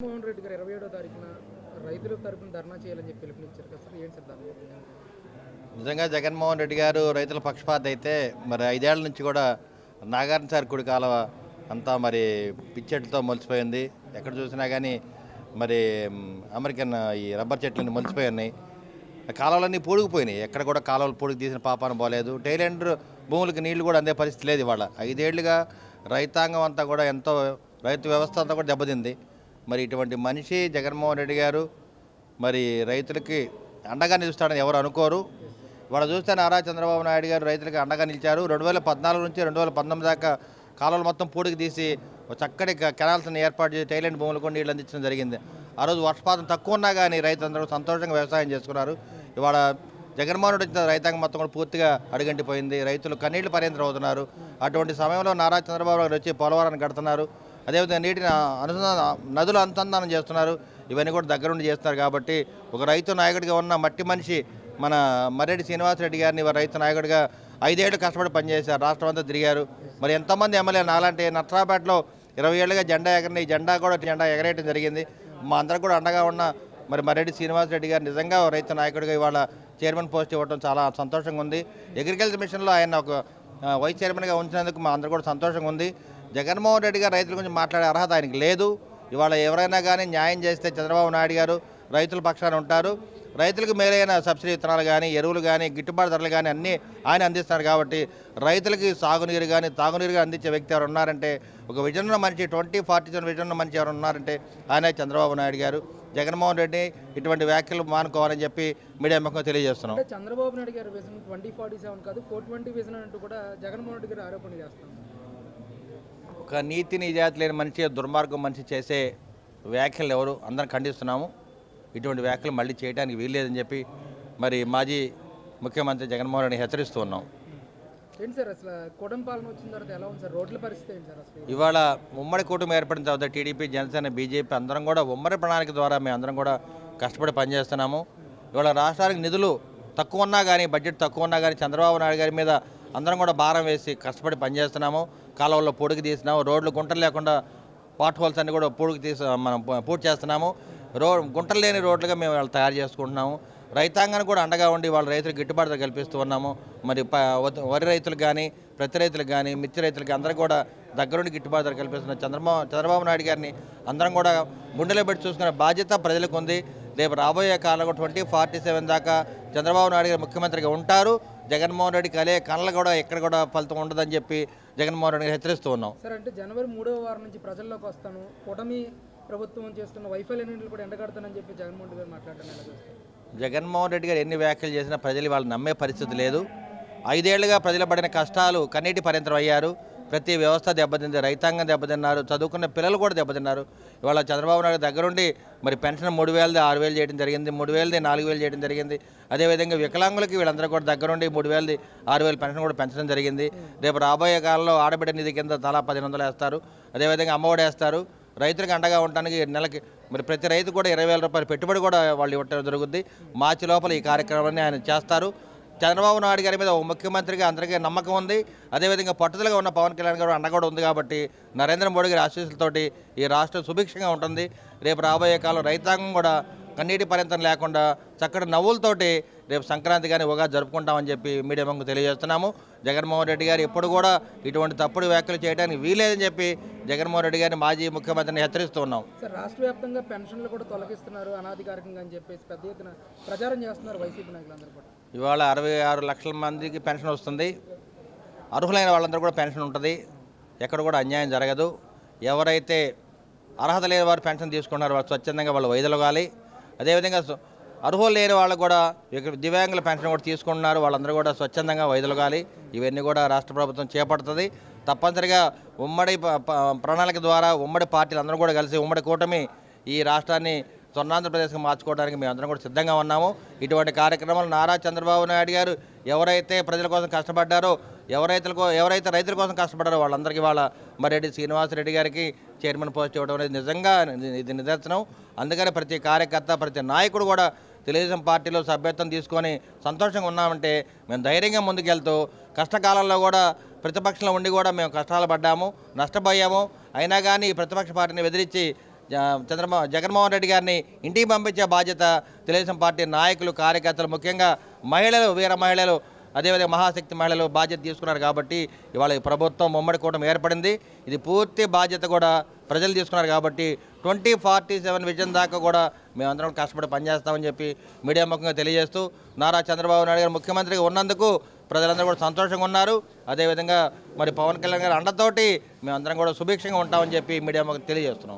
జగన్మోహన్ రెడ్డి గారు ఇరవై ఏడో తారీఖున రైతుల తరపున ధర్నా చేయాలని చెప్పి పిలుపునిచ్చారు కదా సార్. ఏంటి సార్ దాని నిజంగా జగన్మోహన్ రెడ్డి గారు రైతుల పక్షపాత అయితే మరి ఐదేళ్ళ నుంచి కూడా నాగార్జున సార్ కుడి కాలువ అంతా మరి పిచ్చెట్లతో మొలిచిపోయింది. ఎక్కడ చూసినా కానీ మరి అమెరికన్ ఈ రబ్బర్ చెట్లన్నీ మొలిసిపోయి ఉన్నాయి. కాలువలన్నీ పూడుకుపోయినాయి. ఎక్కడ కూడా కాలువలు పూడికి తీసిన పాపాన పోలేదు. టైలెండర్ భూములకి నీళ్ళు కూడా అందే పరిస్థితి లేదు ఇవాళ. ఐదేళ్ళుగా రైతాంగం అంతా కూడా ఎంతో రైతు వ్యవస్థ అంతా కూడా దెబ్బతింది. మరి ఇటువంటి మనిషి జగన్మోహన్ రెడ్డి గారు మరి రైతులకి అండగా నిలుస్తాడని ఎవరు అనుకోరు. వాళ్ళు చూస్తే నారా చంద్రబాబు నాయుడు గారు రైతులకు అండగా నిలిచారు. రెండు వేల పద్నాలుగు నుంచి రెండు వేల పంతొమ్మిది దాకా కాలువలు మొత్తం పూడికి తీసి ఒక చక్కటి కెనాల్స్ని ఏర్పాటు చేసి టైలెంట్ భూములకు నీళ్ళు అందించడం జరిగింది. ఆ రోజు వర్షపాతం తక్కువ ఉన్నా కానీ రైతులందరూ సంతోషంగా వ్యవసాయం చేసుకున్నారు. ఇవాళ జగన్మోహన్ రెడ్డి వచ్చిన రైతాంగం మొత్తం కూడా పూర్తిగా అడుగంటిపోయింది. రైతులు కన్నీళ్ళు పర్యంతం అవుతున్నారు అటువంటి సమయంలో నారా చంద్రబాబు గారు వచ్చి పోలవరాన్ని కడుతున్నారు. అదేవిధంగా నీటిని అనుసంధాన నదులు అనుసంధానం చేస్తున్నారు. ఇవన్నీ కూడా దగ్గరుండి చేస్తున్నారు కాబట్టి ఒక రైతు నాయకుడిగా ఉన్న మట్టి మనిషి మన మర్రెడ్డి శ్రీనివాసరెడ్డి గారిని రైతు నాయకుడిగా ఐదేళ్ళు కష్టపడి పనిచేశారు. రాష్ట్రం అంతా తిరిగారు. మరి ఎంతమంది ఎమ్మెల్యే నాలాంటి నట్రాపేటలో ఇరవై ఏళ్ళుగా జెండా ఎగరని ఈ జెండా కూడా జెండా ఎగరేయడం జరిగింది. మా అందరికి కూడా అండగా ఉన్న మరి మర్రెడ్డి శ్రీనివాసరెడ్డి గారు నిజంగా రైతు నాయకుడిగా ఇవాళ చైర్మన్ పోస్ట్ ఇవ్వడం చాలా సంతోషంగా ఉంది. అగ్రికల్చర్ మిషన్లో ఆయన ఒక వైస్ చైర్మన్గా ఉంచినందుకు మా అందరూ కూడా సంతోషంగా ఉంది. జగన్మోహన్ రెడ్డి గారు రైతుల గురించి మాట్లాడే అర్హత ఆయనకి లేదు. ఇవాళ ఎవరైనా కానీ న్యాయం చేస్తే చంద్రబాబు నాయుడు గారు రైతుల పక్షాన ఉంటారు. రైతులకు మేలైన సబ్సిడీ విత్తనాలు కానీ ఎరువులు కానీ గిట్టుబాటు ధరలు కానీ అన్నీ ఆయన అందిస్తున్నారు కాబట్టి రైతులకి సాగునీరు కానీ తాగునీరు కానీ అందించే వ్యక్తి ఎవరు ఉన్నారంటే ఒక విజన్ ఉన్న మనిషి ట్వంటీ ఫార్టీ సెవెన్ విజన్ ఉన్న మనిషి ఎవరు ఉన్నారంటే ఆయన చంద్రబాబు నాయుడు గారు. జగన్మోహన్ రెడ్డి ఇటువంటి వ్యాఖ్యలు మానుకోవాలని చెప్పి మీడియా ముఖం తెలియజేస్తున్నాం. Chandrababu Naidu garu vision twenty forty seven కాదు ఫోర్ ట్వంటీ విజన్ అంటూ కూడా జగన్మోహన్ రెడ్డి గారు ఆరోపణ చేస్తున్నారు. ఒక నీతి నిజాతి లేని మనిషి దుర్మార్గం మనిషి చేసే వ్యాఖ్యలు ఎవరు? అందరం ఖండిస్తున్నాము. ఇటువంటి వ్యాఖ్యలు మళ్ళీ చేయడానికి వీల్లేదని చెప్పి మరి మాజీ ముఖ్యమంత్రి జగన్మోహన్ రెడ్డి హెచ్చరిస్తూ ఉన్నాం. ఏంటి సార్ అసలు కూటమి పాలన వచ్చిన తర్వాత ఎలా ఉంది సార్? రోడ్ల పరిస్థితి ఏంటి సార్ అసలు? ఇవాళ ఉమ్మడి కూటమి ఏర్పడిన తర్వాత టీడీపీ జనసేన బీజేపీ అందరం కూడా ఉమ్మడి ప్రణాళిక ద్వారా మేము అందరం కూడా కష్టపడి పనిచేస్తున్నాము. ఇవాళ రాష్ట్రానికి నిధులు తక్కువ ఉన్నా కానీ బడ్జెట్ తక్కువ ఉన్నా కానీ చంద్రబాబు నాయుడు గారి మీద అందరం కూడా భారం వేసి కష్టపడి పనిచేస్తున్నాము కాలువల్లో పొడికి తీసినాము రోడ్లు గుంటలు లేకుండా పాట్ హోల్స్ అన్ని కూడా పూడికి తీసి మనం పూర్తి చేస్తున్నాము. రో గుంటలు లేని రోడ్లుగా మేము వాళ్ళు తయారు చేసుకుంటున్నాము. రైతాంగానికి కూడా అండగా ఉండి వాళ్ళ రైతులకు గిట్టుబాటు కల్పిస్తూ ఉన్నాము. మరి ప- వరి రైతులకు కానీ ప్రతి రైతులకు కానీ మిర్చి రైతులకి అందరికీ కూడా దగ్గరుండి గిట్టుబాటు ధర కల్పిస్తున్న చంద్రబాబు చంద్రబాబు నాయుడు గారిని అందరం కూడా గుండెలో పెట్టి చూసుకునే బాధ్యత ప్రజలకు ఉంది. రేపు రాబోయే కాలంలో ట్వంటీ ఫార్టీ సెవెన్ దాకా చంద్రబాబు నాయుడు గారు ముఖ్యమంత్రిగా ఉంటారు. జగన్మోహన్ రెడ్డి కలే కళ్ళ కూడా ఎక్కడ కూడా ఫలితం ఉండదని చెప్పి జగన్మోహన్ రెడ్డి గారు హెచ్చరిస్తూ ఉన్నాం. సార్ అంటే జనవరి మూడవ వారం నుంచి ప్రజల్లోకి వస్తాను. కూటమి ప్రభుత్వం చేస్తున్న వైఫల్యాన్ని కూడా ఎండగడతానని చెప్పి జగన్మోహన్ రెడ్డి గారు చూస్తారు? జగన్మోహన్ రెడ్డి గారు ఎన్ని వ్యాఖ్యలు చేసినా ప్రజలు వాళ్ళు నమ్మే పరిస్థితి లేదు. ఐదేళ్ళుగా ప్రజలు పడిన కష్టాలు కన్నీటి పర్యంతం అయ్యారు. ప్రతి వ్యవస్థ దెబ్బతింది. రైతాంగం దెబ్బతిన్నారు. చదువుకున్న పిల్లలు కూడా దెబ్బతిన్నారు. ఇవాళ చంద్రబాబు నాయుడు దగ్గరుండి మరి పెన్షన్ మూడు వేలది ఆరు వేలు చేయడం జరిగింది. మూడు వేలది నాలుగు వేలు చేయడం జరిగింది. అదేవిధంగా వికలాంగులకి వీళ్ళందరూ కూడా దగ్గరుండి మూడు వేలది ఆరు వేలు పెన్షన్ కూడా పెంచడం జరిగింది. రేపు రాబోయే కాలంలో ఆడబిడ్డ నిధి కింద తలా పదిహేను వందలు వేస్తారు. అదేవిధంగా అమ్మఒడి వేస్తారు. రైతులకు అండగా ఉండడానికి నెలకి మరి ప్రతి రైతు కూడా ఇరవై వేల రూపాయలు పెట్టుబడి కూడా వాళ్ళు ఇవ్వటం జరుగుద్ది. మార్చి లోపల ఈ కార్యక్రమాన్ని ఆయన చేస్తారు. చంద్రబాబు నాయుడు గారి మీద ఒక ముఖ్యమంత్రిగా అందరికీ నమ్మకం ఉంది. అదేవిధంగా పట్టుదలగా ఉన్న పవన్ కళ్యాణ్ గారు అండ కూడా ఉంది కాబట్టి నరేంద్ర మోడీ గారి ఆశీస్సులతోటి ఈ రాష్ట్రం సుభిక్షంగా ఉంటుంది. రేపు రాబోయే కాలం రైతాంగం కూడా కన్నీటి పర్యంతం లేకుండా చక్కటి నవ్వులతోటి రేపు సంక్రాంతి కానీ ఉగా జరుపుకుంటామని చెప్పి మీడియా ముందు తెలియజేస్తున్నాము. జగన్మోహన్ రెడ్డి గారు ఎప్పుడు కూడా ఇటువంటి తప్పుడు వ్యాఖ్యలు చేయడానికి వీలేదని చెప్పి జగన్మోహన్ రెడ్డి గారిని మాజీ ముఖ్యమంత్రిని హెచ్చరిస్తూ ఉన్నాం. రాష్ట్ర వ్యాప్తంగా పెన్షన్లు కూడా తొలగిస్తున్నారు అనాధికారికంగా అని చెప్పేసి పెద్ద ఎత్తున ప్రచారం చేస్తున్నారు వైసీపీ నాయకులందరూ కూడా. ఇవాళ అరవై ఆరు లక్షల మందికి పెన్షన్ వస్తుంది. అర్హులైన వాళ్ళందరూ కూడా పెన్షన్ ఉంటుంది. ఎక్కడ కూడా అన్యాయం జరగదు. ఎవరైతే అర్హత లేని వారు పెన్షన్ తీసుకున్నారో వాళ్ళు స్వచ్ఛందంగా వాళ్ళు వైదొలగాలి అదేవిధంగా అర్హులు లేని వాళ్ళు కూడా దివ్యాంగుల పెన్షన్ కూడా తీసుకుంటున్నారు వాళ్ళందరూ కూడా స్వచ్ఛందంగా వైదొలగాలి ఇవన్నీ కూడా రాష్ట్ర ప్రభుత్వం చేపడుతుంది. తప్పనిసరిగా ఉమ్మడి ప్రణాళిక ద్వారా ఉమ్మడి పార్టీలు అందరూ కూడా కలిసి ఉమ్మడి కూటమి ఈ రాష్ట్రాన్ని స్వర్ణాంధ్రప్రదేశ్కి మార్చుకోవడానికి మేము అందరం కూడా సిద్ధంగా ఉన్నాము. ఇటువంటి కార్యక్రమాలు నారా చంద్రబాబు నాయుడు గారు ఎవరైతే ప్రజల కోసం కష్టపడ్డారో ఎవరైతే ఎవరైతే రైతుల కోసం కష్టపడ్డారో వాళ్ళందరికీ వాళ్ళ మరెడ్డి శ్రీనివాసరెడ్డి గారికి చైర్మన్ పోస్ట్ ఇవ్వడం అనేది నిజంగా ఇది నిదర్శనం. అందుకని ప్రతి కార్యకర్త ప్రతి నాయకుడు కూడా తెలుగుదేశం పార్టీలో సభ్యత్వం తీసుకొని సంతోషంగా ఉన్నామంటే మేము ధైర్యంగా ముందుకెళ్తూ కష్టకాలంలో కూడా ప్రతిపక్షంలో ఉండి కూడా మేము కష్టాలు పడ్డాము నష్టపోయాము. అయినా కానీ ప్రతిపక్ష పార్టీని బెదిరించి జ- చంద్రమో జగన్మోహన్ రెడ్డి గారిని ఇంటికి పంపించే బాధ్యత తెలుగుదేశం పార్టీ నాయకులు కార్యకర్తలు ముఖ్యంగా మహిళలు వీర మహిళలు అదేవిధంగా మహాశక్తి మహిళలు బాధ్యత తీసుకున్నారు కాబట్టి ఇవాళ ప్రభుత్వం ఉమ్మడి కూటమి ఏర్పడింది. ఇది పూర్తి బాధ్యత కూడా ప్రజలు తీసుకున్నారు కాబట్టి ట్వంటీ ఫార్టీ సెవెన్ విజన్ దాకా కూడా మేమందరం కష్టపడి పనిచేస్తామని చెప్పి మీడియా ముఖంగా తెలియజేస్తూ నారా చంద్రబాబు నాయుడు గారు ముఖ్యమంత్రిగా ఉన్నందుకు ప్రజలందరూ కూడా సంతోషంగా ఉన్నారు. అదేవిధంగా మరి పవన్ కళ్యాణ్ గారి అండతోటి మేమందరం కూడా సుభిక్షంగా ఉంటామని చెప్పి మీడియా ముఖం తెలియజేస్తున్నాం.